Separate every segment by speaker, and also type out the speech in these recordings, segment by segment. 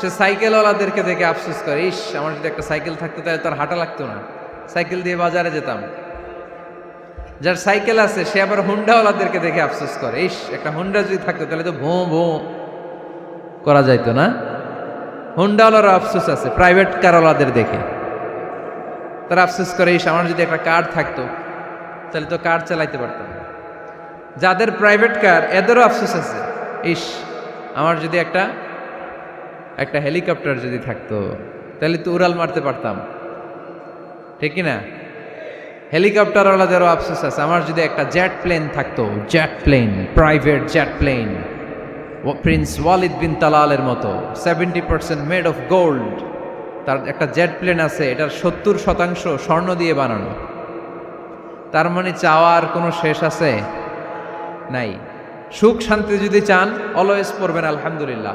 Speaker 1: সে সাইকেলওয়ালাদেরকে দেখে আফসোস করে, ইস, আমার যদি একটা সাইকেল থাকতো তাহলে তার হাঁটা লাগতো না। সাইকেল দিয়ে বাজারে যেতাম। যার সাইকেল আছে, সে আবার হুন্ডাওয়ালাদেরকে দেখে আফসোস করে, ইস, একটা হুন্ডা যদি থাকতো তাহলে তো ভোঁ ভোঁ করা যাইতো না। হুন্ডাওয়ালার আফসোস আছে, প্রাইভেট কারওয়ালাদের দেখে। তারা আফসোস করে, ইস, আমার যদি একটা কার থাকতো তাহলে তো কার চালাইতে পারতাম। যাদের প্রাইভেট কার, এদেরও আফসোস আছে, ইস, আমার যদি একটা একটা হেলিকপ্টার যদি থাকতো, তাহলে তো উড়াল মারতে পারতাম। ঠিক না হেলিকপ্টারওয়ালাদেরও আফসোস আছে। আমার যদি একটা জেট প্লেন থাকতো jet plane private jet plane prince Walid bin তালালের মতো seventy percent made of gold তার একটা জেট প্লেন আছে, এটার সত্তর শতাংশ স্বর্ণ দিয়ে বানানো। তার মানে চাওয়ার কোনো শেষ আছে? নাই। সুখ শান্তি যদি চান অলওয়েজ পড়বেন, আলহামদুলিল্লাহ।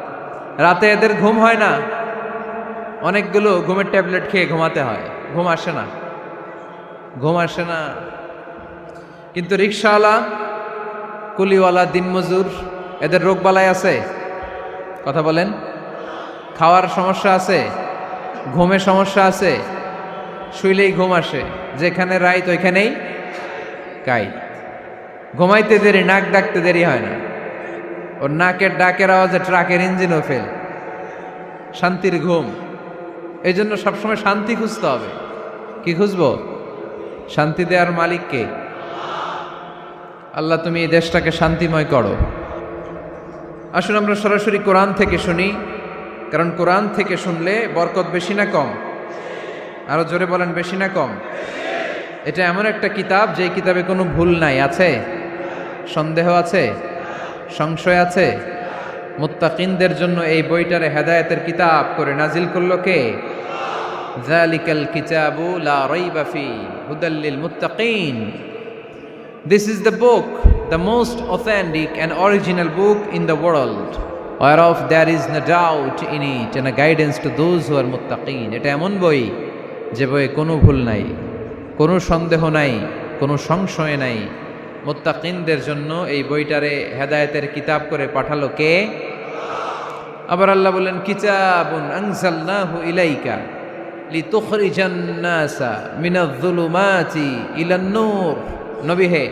Speaker 1: রাতে এদের ঘুম হয় না। অনেকগুলো ঘুমের ট্যাবলেট খেয়ে ঘুমাতে হয়। ঘুম আসে না। ঘুম আসে না। কিন্তু রিক্সাওয়ালা কুলিওয়ালা, দিনমজুর, এদের রোগ রোগবালাই আছে? কথা বলেন। খাওয়ার সমস্যা আছে? ঘুমের সমস্যা আছে? শুইলেই ঘুম আসে। যেখানে রাইত, ওইখানেই কাই ঘুমাইতে দেরি, নাক ডাকতে দেরি হয় না। ওর নাকের ডাকের আওয়াজে ট্রাকের ইঞ্জিনও ফেল শান্তির ঘুম। এই জন্য সবসময় শান্তি খুঁজতে হবে। কি খুঁজবো? শান্তি দেওয়ার মালিককে আল্লাহ, তুমি এই দেশটাকে শান্তিময় করো। আসুন আমরা সরাসরি কোরআন থেকে শুনি, কারণ কোরআন থেকে শুনলে বরকত বেশি না কম? আরও জোরে বলেন, বেশি না কম? এটা এমন একটা কিতাব যে কিতাবে কোনো ভুল নাই, আছে? সন্দেহ আছে? সংশয় আছে? মুত্তাকিনদের জন্য এই বইটারে হেদায়তের কিতাব করে নাজিল করল কে? জালিকাল কিতাবু লা রাইবা ফি হুদাল্লিল মুত্তাকিন। This is the book the most authentic and original book in the world war of there is no doubt in it and guidance to those who are মুত্তাকিন এটা এমন বই যে বই কোনো ভুল নাই, কোনো সন্দেহ নাই, কোনো সংশয় নাই। মুত্তাকিনদের জন্য এই বইটারে হেদায়েতের কিতাব করে পাঠালো কে? আবার আল্লাহ বললেন, কিতাবুন আনজালনাহু ইলাইকা লিতুখরিজান নাসা মিনাজ-যুলুমাতি ইলান নূর নবী হে,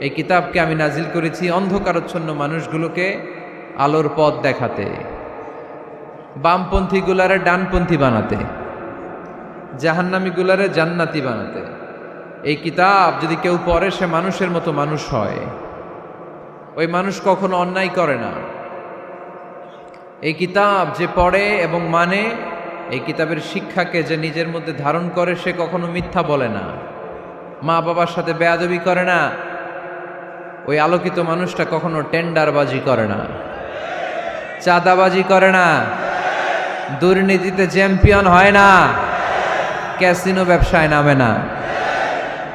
Speaker 1: এই কিতাবকে আমি নাজিল করেছি অন্ধকারচ্ছন্ন মানুষগুলোকে আলোর পথ দেখাতে বামপন্থী গুলারে ডানপন্থী বানাতে জাহান্নামী গুলারে জান্নাতি বানাতে। এই কিতাব যদি কেউ পড়ে, সে মানুষের মতো মানুষ হয়। ওই মানুষ কখনো অন্যায় করে না। এই কিতাব যে পড়ে এবং মানে এই কিতাবের শিক্ষাকে যে নিজের মধ্যে ধারণ করে, সে কখনো মিথ্যা বলে না। মা বাবার সাথে বেয়াদবি করে না। ওই আলোকিত মানুষটা কখনো টেন্ডারবাজি করে না। চাঁদাবাজি করে না। দুর্নীতিতে চ্যাম্পিয়ন হয় না। ক্যাসিনো ব্যবসায় নামে না।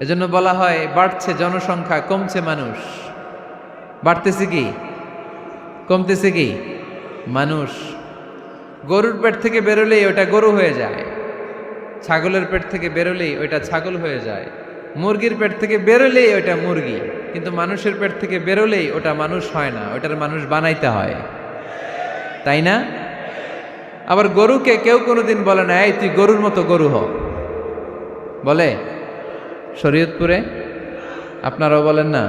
Speaker 1: এজন্য বলা হয়, বাড়ছে জনসংখ্যা, কমছে মানুষ। বাড়তেছে কি? কমতেছে কি? মানুষ। গরুর পেট থেকে বেরোলেই ওটা গরু হয়ে যায়। ছাগলের পেট থেকে বেরোলেই ওইটা ছাগল হয়ে যায়। মুরগির পেট থেকে বেরোলেই ওইটা মুরগি। কিন্তু মানুষের পেট থেকে বেরোলেই ওটা মানুষ হয় না, ওটার মানুষ বানাইতে হয়। তাই না? আবার গরুকে কেউ কোনোদিন বলে না, এই, তুই গরুর মতো গরু হ। বলে? শরীয়তপুরে? আপনারাও বলেন না।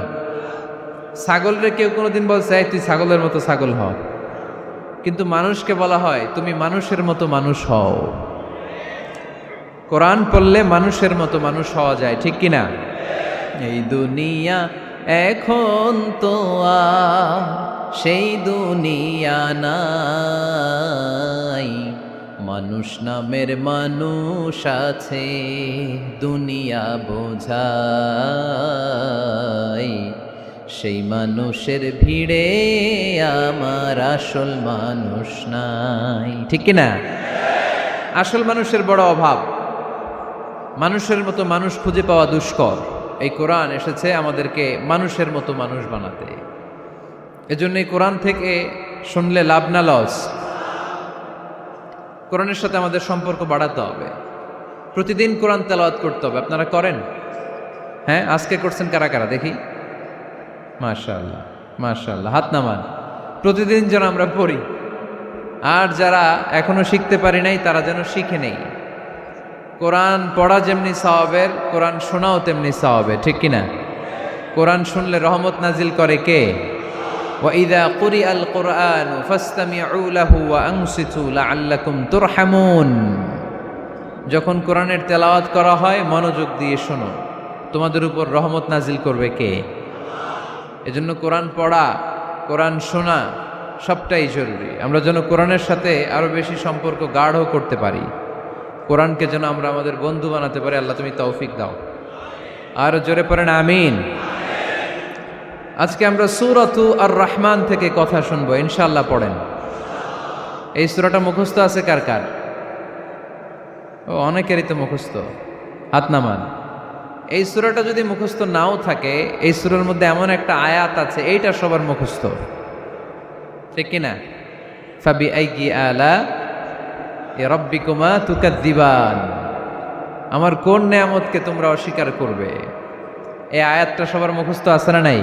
Speaker 1: ছাগলরে কেউ কোনোদিন বলছে, এই, তুই ছাগলের মতো ছাগল হও কিন্তু মানুষকে বলা হয়, তুমি মানুষের মতো মানুষ হও। কোরআন পড়লে মানুষের মতো মানুষ হওয়া যায়, ঠিক কিনা? এই দুনিয়া এখন তো সেই দুনিয়া নাই। মানুষ নামের মানুষ আছে, দুনিয়া বোঝাই। সেই মানুষের ভিড়ে আমার আসল মানুষ নাই। ঠিক কিনা? আসল মানুষের বড় অভাব। মানুষের মতো মানুষ খুঁজে পাওয়া দুষ্কর। এই কোরআন এসেছে আমাদেরকে মানুষের মতো মানুষ বানাতে। এজন্য এই কোরআন থেকে শুনলে লাভ না লস। কোরআনের সাথে আমাদের সম্পর্ক বাড়াতে হবে। প্রতিদিন কোরআন তেলাওয়াত করতে হবে। আপনারা করেন? হ্যাঁ আজকে করছেন কারা কারা? দেখি। মাশাআল্লাহ মাশাআল্লাহ, হাত নামান। প্রতিদিন যেন আমরা পড়ি। আর যারা এখনও শিখতে পারি নাই, তারা যেন শিখে নেই। কোরআন পড়া যেমনি সওয়াবের কোরআন শোনাও তেমনি সওয়াবের ঠিক কিনা? কোরআন শুনলে রহমত নাজিল করে কে? وإذا قرئ القرآن فاستمعوا له وأنصتوا لعلكم ترحمون যখন কোরআনের তেলাওয়াত করা হয় মনোযোগ দিয়ে শোনো তোমাদের উপর রহমত নাজিল করবে কে এজন্য কোরআন পড়া কোরআন শোনা সবটাই জরুরি আমরা যেন কোরআনের সাথে আরো বেশি সম্পর্ক গাঢ় করতে পারি কোরআনকে যেন আমরা আমাদের বন্ধু বানাতে পারি আল্লাহ তুমি তৌফিক দাও আর জোরে পড়েন আমিন আজকে আমরা সুরতু আর রহমান থেকে কথা শুনব ইনশাল্লাহ পড়েন। এই সুরাটা মুখস্থ আছে কার কার? ও, অনেকেরই তো মুখস্থ। হাত নামান। এই সুরাটা যদি মুখস্থ নাও থাকে, এই সুরার মধ্যে এমন একটা আয়াত আছে, এইটা সবার মুখস্থ। ঠিক কিনা? ফাবি আইগি আলা এ রব্বিকুমা তুকাদ্দিবান। আমার কোন নেয়ামতকে তোমরা অস্বীকার করবে? এই আয়াতটা সবার মুখস্থ আছে না নাই?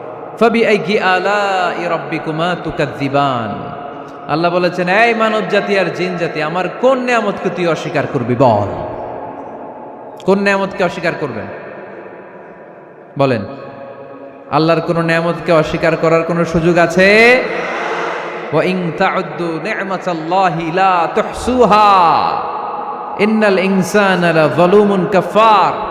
Speaker 1: আলা ই রব্বিকুমা আল্লাহ বলেছেন, এই মানব জাতি আর জিন জাতি আমার কোন নিয়ামতকে তুই অস্বীকার করবি বল? কোন নিয়ামতকে অস্বীকার করবেন? বলেন, আল্লাহর কোন নিয়ামতকে অস্বীকার করার কোনো সুযোগ আছে? ইন্নাল ইনসান কাফার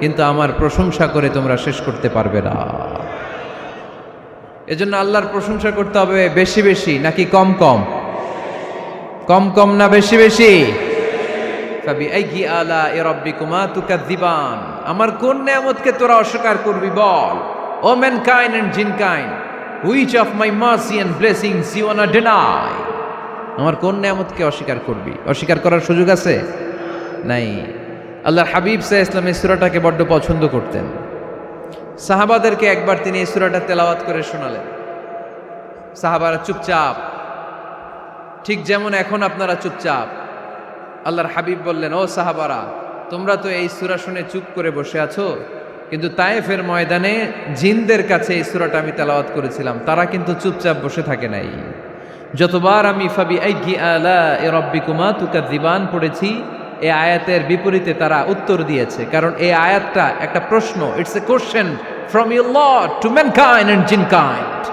Speaker 1: কিন্তু আমার প্রশংসা করে তোমরা শেষ করতে পারবে না। এজন্য আল্লাহর প্রশংসা করতে হবে বেশি বেশি, নাকি কম কম? কম কম না বেশি বেশি? আমার কোন নিয়ামতকে তোরা অস্বীকার করবি বল? O mankind and jinn kind which of my mercy and blessings you wanna deny আমার কোন নিয়ামতকে অস্বীকার করবি? অস্বীকার করার সুযোগ আছে? নাই। আল্লাহর হাবিব সাহ ইসলাম এই সুরাটাকে বড্ড পছন্দ করতেন। সাহাবাদেরকে একবার তিনি এই সুরাটা তেলাওয়াত করে শোনালেন। সাহাবারা চুপচাপ, ঠিক যেমন এখন আপনারা চুপচাপ। আল্লাহর হাবিব বললেন, ও সাহাবারা, তোমরা তো এই সুরা শুনে চুপ করে বসে আছো, কিন্তু তায়েফের ময়দানে জিনদের কাছে এই সুরাটা আমি তেলাওয়াত করেছিলাম, তারা কিন্তু চুপচাপ বসে থাকে নাই। যতবার আমি ফাবি আলা এ রব্বিকুমা তুকা দিবান পড়েছি এই আয়াতের বিপরীতে তারা উত্তর দিয়েছে। কারণ এই আয়াতটা একটা প্রশ্ন it's a question from you lord to mankind and jinn kind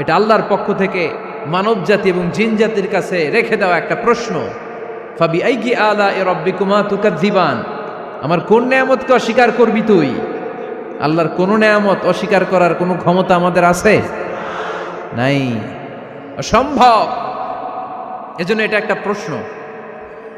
Speaker 1: এটা আল্লাহর পক্ষ থেকে মানব জাতি এবং জিন জাতির কাছে রেখে দেওয়া একটা প্রশ্ন। ফাবি আইগি আলা এ রব্বিকুমা দিবান আমার কোন নেয়ামতকে অস্বীকার করবি তুই? আল্লাহর কোন নেয়ামত অস্বীকার করার কোনো ক্ষমতা আমাদের আছে? নাই। অসম্ভব। এজন্য এটা একটা প্রশ্ন।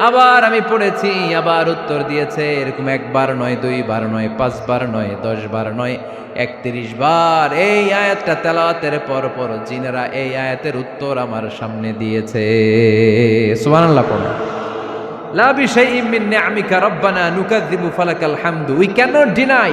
Speaker 1: আবার আমি পড়েছি, আবার উত্তর দিয়েছে, এরকম একবার নয়, দুইবার নয়, পাঁচবার নয় দশ বার নয় একত্রিশ বার এই আয়াতটা তেলাওয়াতের পর পর জিনেরা এই আয়াতের উত্তর আমার সামনে দিয়েছে। সুবহানাল্লাহ লা মিন ফালাকাল হামদু। We deny.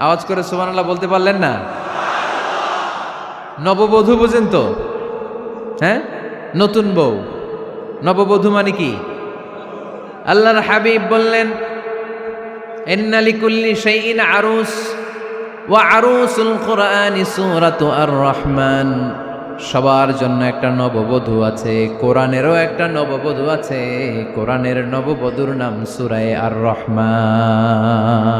Speaker 1: আওয়াজ করে সুবহানাল্লাহ বলতে পারলেন না? নববধূ বুঝেন তো? হ্যাঁ? নতুন বউ। নববধূ মানে কি? আল্লাহর হাবিব বললেন আরুস আরুসুল কোরআনি আর রহমান সবার জন্য একটা নববধূ আছে, কোরআনেরও একটা নববধূ আছে, কোরআনের নববধূর নাম সুরায় আর রহমান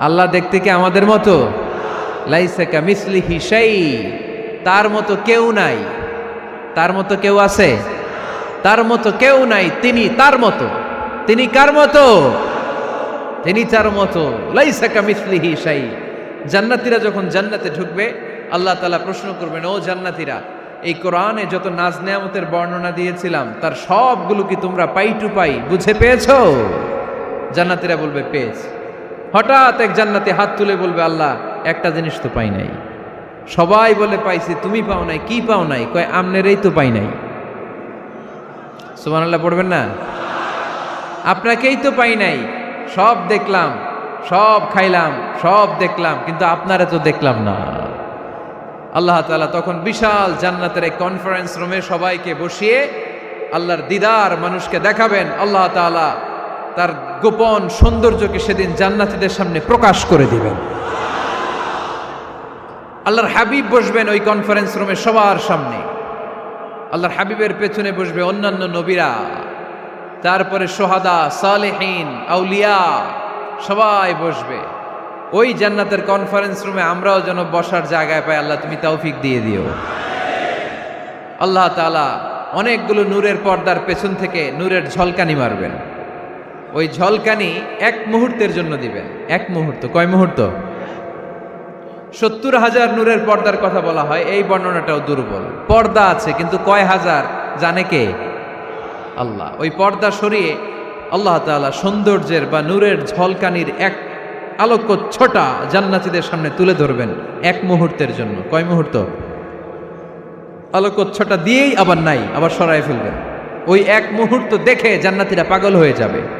Speaker 1: আল্লাহ দেখতে কি আমাদের মতো? লাইসাকা মিসলি হিসাই তার মতো কেউ নাই। তার মতো কেউ আছে? তার মতো কেউ নাই, তিনি তার মতো। তিনি কার মতো? তিনি তার মতো। লাইসাকা মিসলি হিসাই জান্নাতিরা যখন জান্নাতে ঢুকবে, আল্লাহ তালা প্রশ্ন করবেন, ও জান্নাতিরা, এই কোরআনে যত নাজ নেয়ামতের বর্ণনা দিয়েছিলাম, তার সবগুলো কি তোমরা পাই টু পাই বুঝে পেয়েছ? জান্নাতিরা বলবে, পেয়েছি। হঠাৎ এক জান্নাতে হাত তুলে বলবে, আল্লাহ, একটা জিনিস তো পাই নাই। সবাই বলে, পাইছি, তুমি পাও নাই, কি পাও নাই? কয়, আমনেরই তো পাই নাই। সুমান আল্লাহ পড়বেন না? আপনাকেই তো পাই নাই। সব দেখলাম, সব খাইলাম, সব দেখলাম, কিন্তু আপনারা তো দেখলাম না। আল্লাহ তাআলা তখন বিশাল জান্নাতের এক কনফারেন্স রুমে সবাইকে বসিয়ে আল্লাহর দিদার মানুষকে দেখাবেন। আল্লাহ তাআলা তার গোপন সৌন্দর্যকে সেদিন জান্নাতীদের সামনে প্রকাশ করে দিবেন। আল্লাহর হাবিব বসবেন ওই কনফারেন্স রুমে সবার সামনে। আল্লাহর হাবিবের পেছনে বসবে অন্যান্য নবীরা। তারপরে সোহাদা, সালেহীন, আউলিয়া সবাই বসবে। ওই জান্নাতের কনফারেন্স রুমে আমরাও যেন বসার জায়গায় পাই, আল্লাহ তুমি তৌফিক দিয়ে দিও। আল্লাহ তাআলা অনেকগুলো নূরের পর্দার পেছন থেকে নূরের ঝলকানি মারবেন। ওই ঝলকানি এক মুহূর্তের জন্য দিবেন এক মুহূর্ত? কয় মুহূর্ত? সত্তর হাজার নূরের পর্দার কথা বলা হয়, এই বর্ণনাটাও দুর্বল। পর্দা আছে, কিন্তু কয় হাজার? জানে কে? আল্লাহ। ওই পর্দা সরিয়ে আল্লাহ তাআলা সৌন্দর্যের বা নূরের ঝলকানির এক আলোক্য ছোটা জান্নাতীদের সামনে তুলে ধরবেন এক মুহূর্তের জন্য। কয় মুহূর্ত? আলোক্য ছোটা দিয়েই আবার নাই, আবার সরায় ফেলবেন। ওই এক মুহূর্ত দেখে জান্নাতীরা পাগল হয়ে যাবে।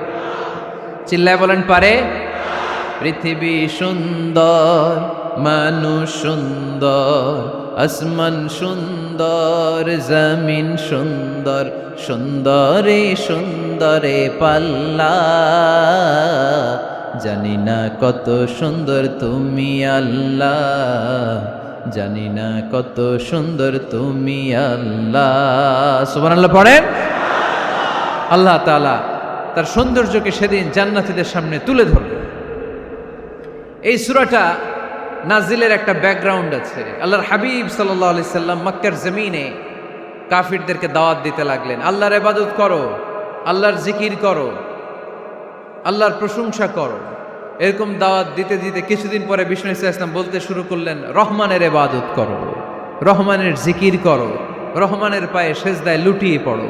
Speaker 1: চিল্লায় বলেন পারে। পৃথিবী সুন্দর, মানুষ সুন্দর, আসমান সুন্দর, জমিন সুন্দর, সুন্দরে সুন্দরে পাল্লা। জানি না কত সুন্দর তুমি আল্লাহ, জানি না কত সুন্দর তুমি আল্লাহ। সুবান আল্লাহ পড়েন। আল্লাহ তাআলা তার সৌন্দর্যকে সেদিন জান্নাতীদের সামনে তুলে ধরবে। এই সুরাটা নাজিলের একটা ব্যাকগ্রাউন্ড আছে। আল্লাহর হাবিব সাল্লাহ আলি সাল্লাম মক্কার জমিনে কাফিরদেরকে দাওয়াত দিতে লাগলেন। আল্লাহর এবাদত করো, আল্লাহর জিকির করো, আল্লাহর প্রশংসা করো। এরকম দাওয়াত দিতে দিতে কিছুদিন পরে বিষ্ণু ইসলাম বলতে শুরু করলেন, রহমানের এবাদত করো, রহমানের জিকির করো, রহমানের পায়ে সেজদায় লুটিয়ে পড়ো।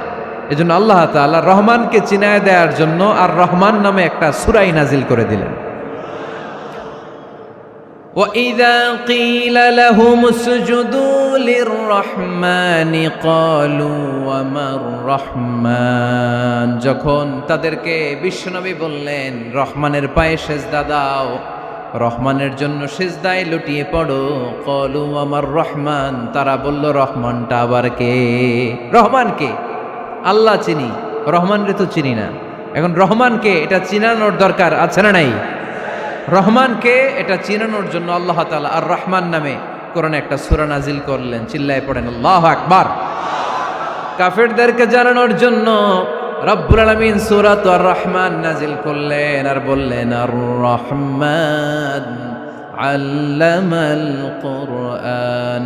Speaker 1: এজন্য আল্লাহ তাআলা রহমানকে চিনায় দেওয়ার জন্য আর রহমান নামে একটা সুরাই নাজিল করে দিলেন وإذا قيل لهم اسجدوا للرحمن قالوا وما الرحمن যখন তাদেরকে বিশ্বনবী বললেন রহমানের পায়ে সেজদা দাও রহমানের জন্য সেজদায় লুটিয়ে পড়ো কলু আমার রহমান তারা বলল রহমানটা আবার কে রহমান কে আল্লাহ চিনি রহমান রে তো চিনি না। এখন রহমানকে এটা চিনানোর দরকার আছে না নাই? রহমানকে এটা চিনানোর জন্য আল্লাহ তালা আর রহমান নামে কোরআন একটা সুরা নাজিল করলেন, চিল্লায় পড়েন, আল্লাহ আকবার। কাফেরদেরকে জানানোর জন্য রব্বুল আলমিন সুরাত আর রহমান নাজিল করলেন আর বললেন, আর রহমান আল্লামাল কোরআন।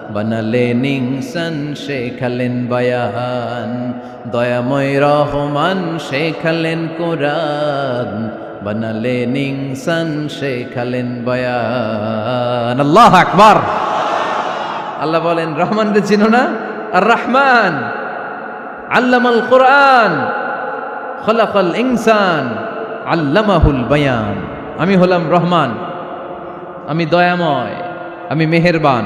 Speaker 1: বানালেন ইনসান শেখালেন বায়ান, দয়াময় রহমান শেখালেন কোরআন বানালেন ইনসান শেখালেন বায়ান। আল্লাহ আকবার। আল্লাহ বলেন, রহমান রে চিনো না? আর রহমান, আল্লামাল কোরআন, খলাকাল ইনসান, আল্লামাহুল বায়ান। আমি হলাম রহমান, আমি দয়াময়, আমি মেহেরবান।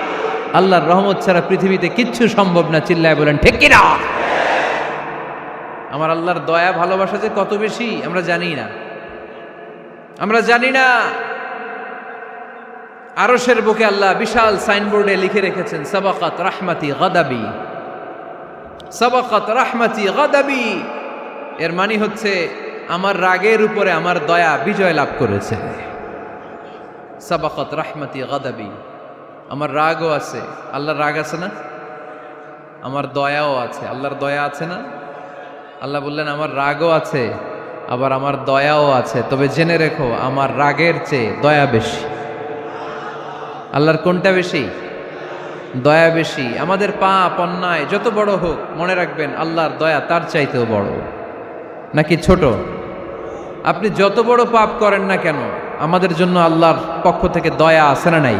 Speaker 1: আল্লাহর রহমত ছাড়া পৃথিবীতে কিচ্ছু সম্ভব না, চিল্লায় বলেন, ঠিক কিনা? আমার আল্লাহর দয়া, ভালোবাসা যে কত বেশি, আমরা জানি না। আমরা জানি না। আরসের বুকে আল্লাহ বিশাল সাইনবোর্ডে লিখে রেখেছেন, সাবাকাত রাহমাতি গাদাবি। সাবাকাত রাহমাতি গাদাবি। এর মানে হচ্ছে, আমার রাগের উপরে আমার দয়া বিজয় লাভ করেছে। সাবাকাত রাহমাতি গাদাবি। আমার রাগও আছে। আল্লাহর রাগ আছে না? আমার দয়াও আছে। আল্লাহর দয়া আছে না? আল্লাহ বললেন, আমার রাগও আছে, আবার আমার দয়াও আছে। তবে জেনে রেখো, আমার রাগের চেয়ে দয়া বেশি। আল্লাহর কোনটা বেশি? দয়া বেশি। আমাদের পাপ, অন্যায়, যত বড় হোক, মনে রাখবেন, আল্লাহর দয়া তার চাইতেও বড়। নাকি ছোট? আপনি যত বড় পাপ করেন না কেন, আমাদের জন্য আল্লাহর পক্ষ থেকে দয়া আসে না নাই?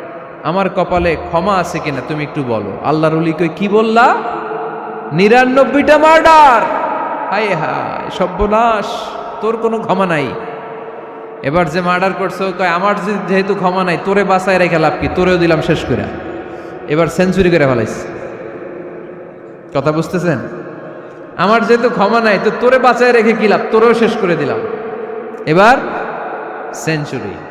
Speaker 1: আমার কপালে ক্ষমা আছে কিনা তুমি একটু বলো। আল্লাহর অলি কই, কি বললা? নিরানব্বইটা মার্ডার হায় হায়, সর্বনাশ, তোর কোনো ক্ষমা নাই। এবার যে মার্ডার করছ কয়, আমার যেহেতু ক্ষমা নাই, তোরে বাসায় রেখে লাভ কি? তোরেও দিলাম শেষ করে। এবার সেঞ্চুরি করে ফেলাইছে। কথা বুঝতেছেন? আমার যেহেতু ক্ষমা নাই, তো তোরে বাঁচায় রেখে কি লাভ? তোরেও শেষ করে দিলাম। এবার সেঞ্চুরি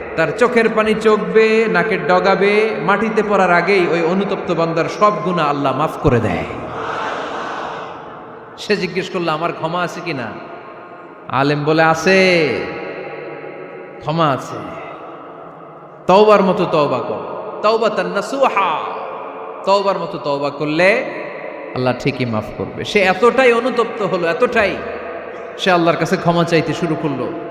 Speaker 1: তার চোখের পানি চোখবে নাকের ডগাবে, মাটিতে পড়ার আগেই ওই অনুতপ্ত বান্দার সব গুণা আল্লাহ মাফ করে দেয়। সে জিজ্ঞেস করল, আমার ক্ষমা আছে কিনা? আলেম বলে, আছে। ক্ষমা আছে। তওবার মতো তওবা কর। তওবা তার নাসুহা। তওবার মতো তওবা করলে আল্লাহ ঠিকই মাফ করবে। সে এতটাই অনুতপ্ত হলো, এতটাই সে আল্লাহর কাছে ক্ষমা চাইতে শুরু করল।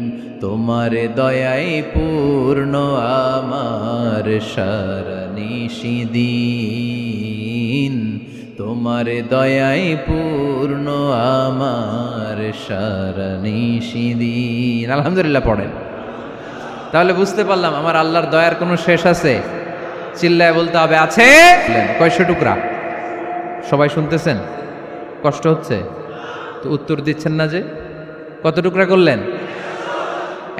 Speaker 1: তোমার দয়ায় পূর্ণ আমার সারনিশিদিন তোমার দয়ায় পূর্ণ আমার সারনিশিদিন আলহামদুলিল্লাহ পড়েন। তাহলে বুঝতে পারলাম আমার আল্লাহর দয়ার কোনো শেষ আছে? চিল্লায় বলতে হবে, আছে? কয়শো টুকরা? সবাই শুনতেছেন? কষ্ট হচ্ছে? তো উত্তর দিচ্ছেন না যে? কত টুকরা করলেন?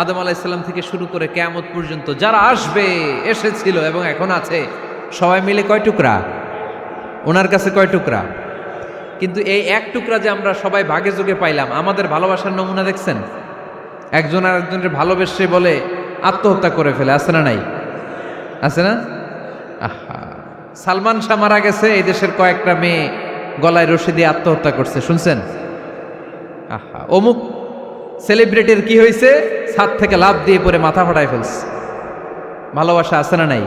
Speaker 1: আদম আলাইসাল্লাম থেকে শুরু করে কেয়ামত পর্যন্ত যারা আসবে, এসেছিল এবং এখন আছে, সবাই মিলে কয় টুকরা? ওনার কাছে কয় টুকরা? কিন্তু এই এক টুকরা যে আমরা সবাই ভাগে যোগে পাইলাম, আমাদের ভালোবাসার নমুনা দেখছেন? একজন আর একজনের ভালোবেসে বলে আত্মহত্যা করে ফেলে, আছে না নাই? আছে না? আহা, সালমান শাহ মারা গেছে, এই দেশের কয়েকটা মেয়ে গলায় রশি দিয়ে আত্মহত্যা করছে, শুনছেন? আহা, অমুক সেলিব্রিটির কি হয়েছে ছাদ থেকে লাভ দিয়ে পরে মাথা ফাটায় ফেলছে। ভালোবাসা আছে না নাই?